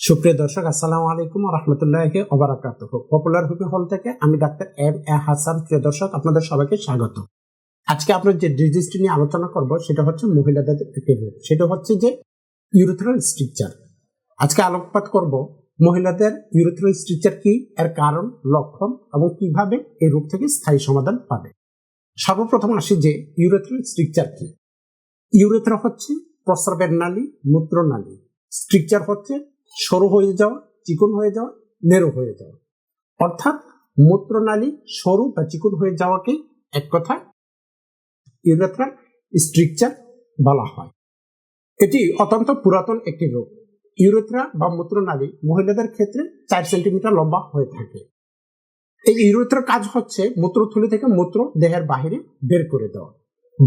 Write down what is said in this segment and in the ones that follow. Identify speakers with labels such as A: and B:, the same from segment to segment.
A: সুপ্রিয় দর্শক, আসসালামু আলাইকুম রহমতুল্লাহ ওবরাকাত পপুলার হুপি হল থেকে আমি ডাক্তার এম এ হাসান। প্রিয় দর্শক, আপনাদের সবাইকে স্বাগত। আজকে আমরা যে ডিজিজটি নিয়ে আলোচনা করব, সেটা হচ্ছে মহিলাদের একটি রোগ সেটা হচ্ছে যে ইউরোথ্রাল স্ট্রিকচার আজকে আলোকপাত করব মহিলাদের ইউরোথ্রাল স্ট্রিকচার কি, এর কারণ, লক্ষণ এবং কীভাবে এই রোগ থেকে স্থায়ী সমাধান পাবে। সর্বপ্রথম আসি যে ইউরোথ্রাল স্ট্রিকচার কি। ইউরেথ্রা হচ্ছে প্রস্রাবের নালী মূত্র নালী স্ট্রিকচার হচ্ছে সরু হয়ে যাওয়া, চিকন হয়ে যাওয়া নেরো হয়ে যাওয়া। অর্থাৎ মূত্রনালী সরু বা চিকন হয়ে যাওয়াকে এক কথায় ইউরেথ্রাল স্ট্রিকচার বলা হয়। এটি অত্যন্ত পুরাতন একটি রোগ। ইউরেথ্রা বা মূত্রনালী মহিলাদের ক্ষেত্রে চার সেন্টিমিটার লম্বা হয়ে থাকে। এই ইউরেথ্রার কাজ হচ্ছে মূত্রথলি থেকে মূত্র দেহের বাহিরে বের করে দেওয়া।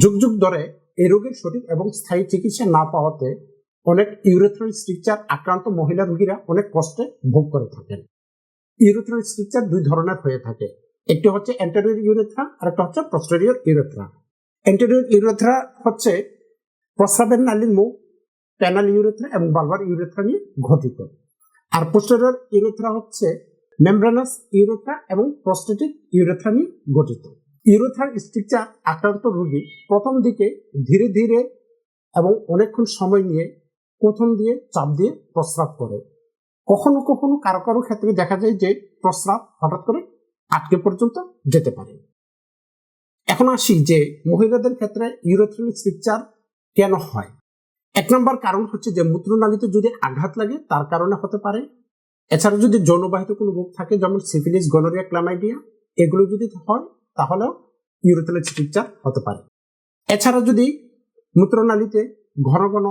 A: যুগ যুগ ধরে এই রোগের সঠিক এবং স্থায়ী চিকিৎসা না পাওয়াতে অনেক ইউরেথ্রাল স্ট্রিকচার আক্রান্ত মহিলা রোগীরা অনেক কষ্টে ভোগ করে থাকেন। ইউরেথ্রাল স্ট্রিকচার দুই ধরনের হয়ে থাকে। একটি হচ্ছে অ্যান্টেরিয়র ইউরেথ্রা আর একটা হচ্ছে প্রস্টেরিয়র ইউরেথ্রা অ্যান্টেরিয়র ইউরেথ্রা হচ্ছে প্রস্রাবের নালীর মুখ, প্যানাল ইউরেথ্রা এবং বালবার ইউরেথ্রা নিয়ে গঠিত। আর পোস্টেরিয়র ইউরেথ্রা হচ্ছে মেমব্রানাস ইউরেথ্রা এবং প্রস্টেটিক ইউরেথ্রা নিয়ে গঠিত। ইউরেথ্রাল স্ট্রিকচার আক্রান্ত রোগী প্রথম দিকে ধীরে ধীরে এবং অনেকক্ষণ সময় নিয়ে প্রথম দিয়ে, চাপ দিয়ে প্রস্রাব করে। কখনো কখনো কারও কারও ক্ষেত্রে দেখা যায় যে প্রস্রাব হঠাৎ করে আটকে পর্যন্ত যেতে পারে। এখন আসি যে মহিলাদের ক্ষেত্রে ইউরোথ্রাল স্ট্রিকচার কেন হয়? এক নম্বর কারণ হচ্ছে যে মূত্রনালীতে যদি আঘাত লাগে, তার কারণে হতে পারে। এছাড়া যদি যৌনবাহিত কোনো রোগ থাকে, যেমন সিফিলিস, গনোরিয়া, ক্লামাইডিয়া, এগুলো যদি হয়, তাহলেও ইউরোথ্রাল স্ট্রিকচার হতে পারে। এছাড়া যদি মূত্রনালীতে ঘন ঘন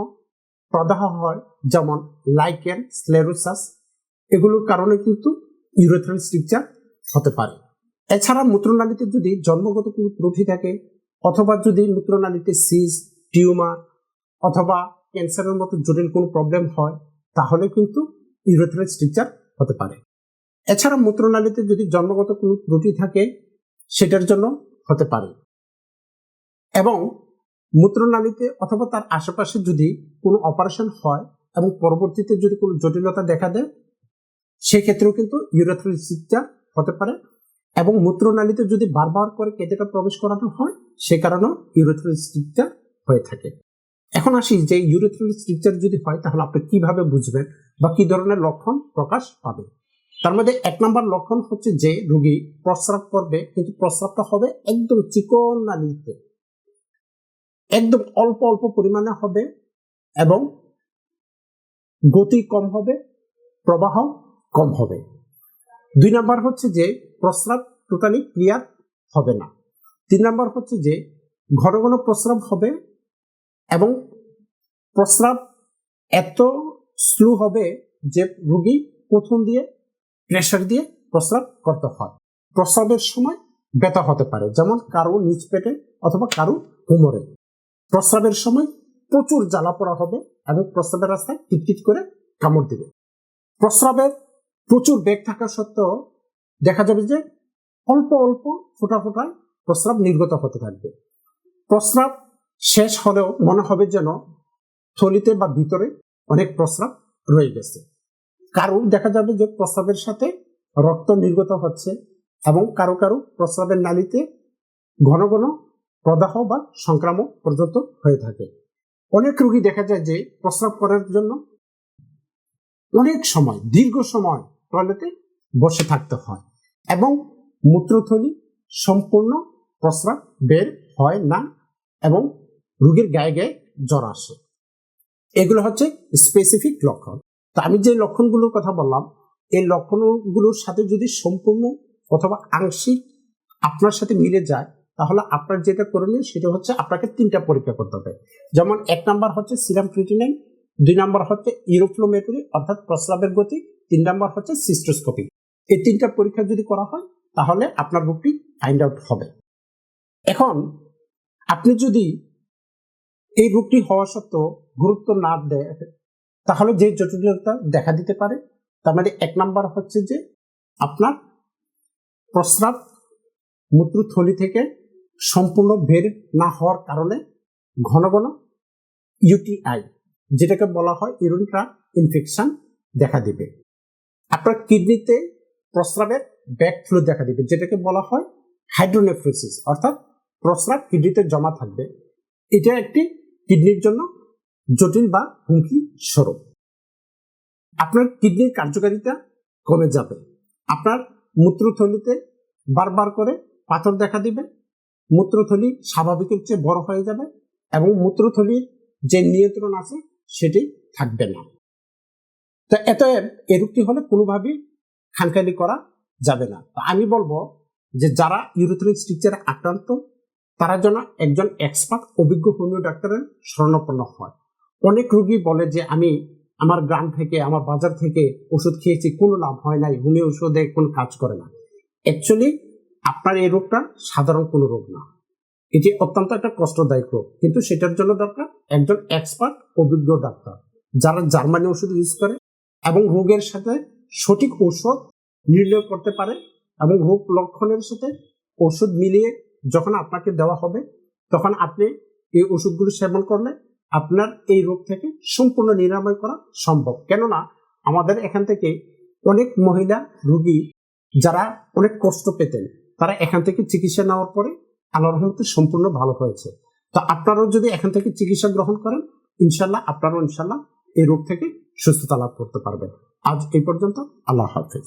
A: প্রদাহ হয়, যেমন লাইকেন স্লেরোসাস এগুলোর কারণে কিন্তু ইউরেথ্রাল স্ট্রিকচার হতে পারে। এছাড়া মূত্রনালীতে যদি জন্মগত কোনো ত্রুটি থাকে, অথবা যদি মূত্রনালীতে সিজ, টিউমার, অথবা ক্যান্সারের মতো জটিল কোনো প্রবলেম হয়, তাহলে কিন্তু ইউরেথ্রাল স্ট্রিকচার হতে পারে। এছাড়া মূত্রনালীতে যদি জন্মগত কোনো ত্রুটি থাকে, সেটার জন্য হতে পারে। এবং মূত্রনালীতে অথবা তার আশেপাশে যদি কোনো অপারেশন হয় এবং পরবর্তীতে যদি কোনো জটিলতা দেখা দেয়, সেক্ষেত্রেও কিন্তু ইউরেথ্রাল স্ট্রিকচার হতে পারে এবং মূত্রনালীতে যদি বারবার করে কেটেটা প্রবেশ করানো হয়, সে কারণেও ইউরেথ্রাল স্ট্রিকচার হয়ে থাকে। এখন আসি যে ইউরেথ্রাল স্ট্রিকচার যদি হয়, তাহলে আপনি কীভাবে বুঝবেন বা কি ধরনের লক্ষণ প্রকাশ পাবে? তার মধ্যে এক নম্বর লক্ষণ হচ্ছে যে রোগী প্রস্রাব করবে, কিন্তু প্রস্রাবটা হবে একদম চিকন নালীতে। একদম অল্প অল্প পরিমাণে হবে এবং গতি কম হবে, প্রবাহ কম হবে। দুই নাম্বার হচ্ছে যে প্রস্রাব টোটালি ক্লিয়ার হবে না। তিন নাম্বার হচ্ছে যে ঘন ঘন প্রস্রাব হবে এবং প্রস্রাব এত স্লো হবে যে রুগী প্রথম দিয়ে প্রেশার দিয়ে প্রস্রাব করতে হয়। প্রস্রাবের সময় ব্যথা হতে পারে, যেমন কারও নিচ পেটে অথবা কারও কোমরে। প্রস্রাবের সময় প্রচুর জ্বালা পড়া হবে এবং প্রস্রাবের রাস্তায় টিকটিক করে কামড় দিবে। প্রস্রাবের প্রচুর বেগ থাকা সত্ত্বেও দেখা যাবে যে অল্প অল্প ফোটা ফোটায় প্রস্রাব নির্গত হতে থাকবে। প্রস্রাব শেষ হলেও মনে হবে যেন থলিতে বা ভিতরে অনেক প্রস্রাব রয়ে গেছে। কারণ দেখা যাবে যে প্রস্রাবের সাথে রক্ত নির্গত হচ্ছে এবং কারও কারও প্রস্রাবের নালিতে ঘন ঘন প্রদাহ বা সংক্রামক পর্যন্ত হয়ে থাকে। অনেক রোগী দেখা যায় যে প্রস্রাব করার জন্য অনেক সময়, দীর্ঘ সময় টয়লেটে বসে থাকতে হয় এবং মূত্রথলি সম্পূর্ণ প্রস্রাব বের হয় না এবং রোগীর গায়ে গায়ে জ্বর আসে। এগুলো হচ্ছে স্পেসিফিক লক্ষণ। তো আমি যে লক্ষণগুলোর কথা বললাম, এই লক্ষণগুলোর সাথে যদি সম্পূর্ণ অথবা আংশিক আপনার সাথে মিলে যায় তাহলে আপনার যেটা করণীয় সেটা হচ্ছে আপনাকে তিনটা পরীক্ষা করতে হবে। যেমন এক নাম্বার হচ্ছে সিরাম ক্রিটিনাইন, দুই নাম্বার হচ্ছে ইউরোফ্লোমেটরি অর্থাৎ প্রস্রাবের গতি, তিন নাম্বার হচ্ছে সিস্টোস্কোপি। এই তিনটা পরীক্ষা যদি করা হয়, তাহলে আপনার রোগটি ফাইন্ড আউট হবে। এখন, আপনি যদি এই রোগটি হওয়া সত্ত্বেও গুরুত্ব না দেয়, তাহলে যে জটিলতা দেখা দিতে পারে, তার মানে এক নাম্বার হচ্ছে যে আপনার প্রস্রাব মূত্রথলি থেকে সম্পূর্ণ বের না হওয়ার কারণে ঘন ঘন ইউটিআই যেটাকে বলা হয় ইউরিন ট্রাক ইনফেকশন দেখা দিবে। আপনার কিডনিতে প্রস্রাবের ব্যাক ফ্লো দেখা দিবে, যেটাকে বলা হয় হাইড্রোনেফ্রোসিস অর্থাৎ প্রস্রাব কিডনিতে জমা থাকবে। এটা একটি কিডনির জন্য জটিল বা হুমকি স্বরূপ। আপনার কিডনির কার্যকারিতা কমে যাবে। আপনার মূত্রথলিতে বারবার করে পাথর দেখা দিবে। মূত্রথলি স্বাভাবিকের চেয়ে বড় হয়ে যাবে এবং মূত্রথলির যে নিয়ন্ত্রণ আছে সেটি থাকবে না। তো এত এ রোগটি হলে কোনোভাবেই খানখানি করা যাবে না। তো আমি বলব যে যারা ইউরোথ্রিক স্ট্রিকচারে আক্রান্ত, তারা যেন একজন এক্সপার্ট অভিজ্ঞ হোমিও ডাক্তারের শরণাপন্ন হয়। অনেক রোগী বলে যে, আমি আমার গ্রাম থেকে, আমার বাজার থেকে ওষুধ খেয়েছি, কোনো লাভ হয় নাই, হোমিও ওষুধে কোনো কাজ করে না। অ্যাকচুয়ালি আপনার এই রোগটা সাধারণ কোনো রোগ না। এটি অত্যন্ত একটা কষ্টদায়ক রোগ। কিন্তু সেটার জন্য দরকার একজন এক্সপার্ট অভিজ্ঞ ডাক্তার, যারা জার্মানি ওষুধ ইউজ করে এবং রোগের সাথে সঠিক ঔষধ নির্ণয় করতে পারে এবং রোগ লক্ষণের সাথে ওষুধ মিলিয়ে যখন আপনাকে দেওয়া হবে, তখন আপনি এই ওষুধগুলো সেবন করলে আপনার এই রোগ থেকে সম্পূর্ণ নিরাময় করা সম্ভব। কেননা আমাদের এখান থেকে অনেক মহিলা রোগী যারা অনেক কষ্ট পেতেন। তারা এখান থেকে চিকিৎসা নেওয়ার পরে আল্লাহ রহমতে সম্পূর্ণ ভালো হয়েছে। তো আপনারাও যদি এখান থেকে চিকিৎসা গ্রহণ করেন ইনশাল্লাহ আপনারাও ইনশাল্লাহ এই রোগ থেকে সুস্থতা লাভ করতে পারবেন। আজ এই পর্যন্ত আল্লাহ হাফিজ।